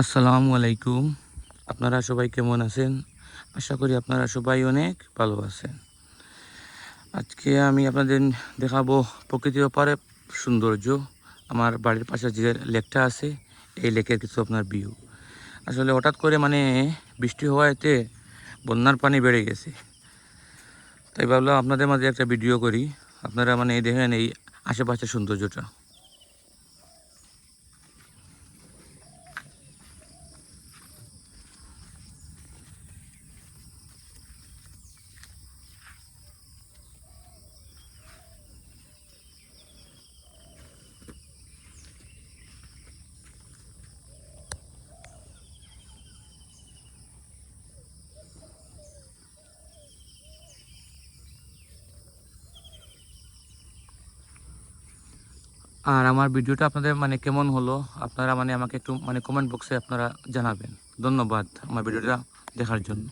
আসসালামু আলাইকুম। আপনারা সবাই কেমন আছেন? আশা করি আপনারা সবাই অনেক ভালো আছেন। আজকে আমি আপনাদের দেখাবো প্রকৃতির ওপারে সৌন্দর্য। আমার বাড়ির পাশে যে লেকটা আছে, এই লেকের কিছু আপনার ভিউ আসলে হঠাৎ করে মানে বৃষ্টি হওয়াতে বন্যার পানি বেড়ে গেছে। তাই ভাবলাম আপনাদের মাঝে একটা ভিডিও করি। আপনারা মানে এই দেখেন এই আশেপাশের সৌন্দর্যটা। আর আমার ভিডিওটা আপনাদের মানে কেমন হলো, আপনারা মানে আমাকে একটু মানে কমেন্ট বক্সে আপনারা জানাবেন। ধন্যবাদ আমার ভিডিওটা দেখার জন্য।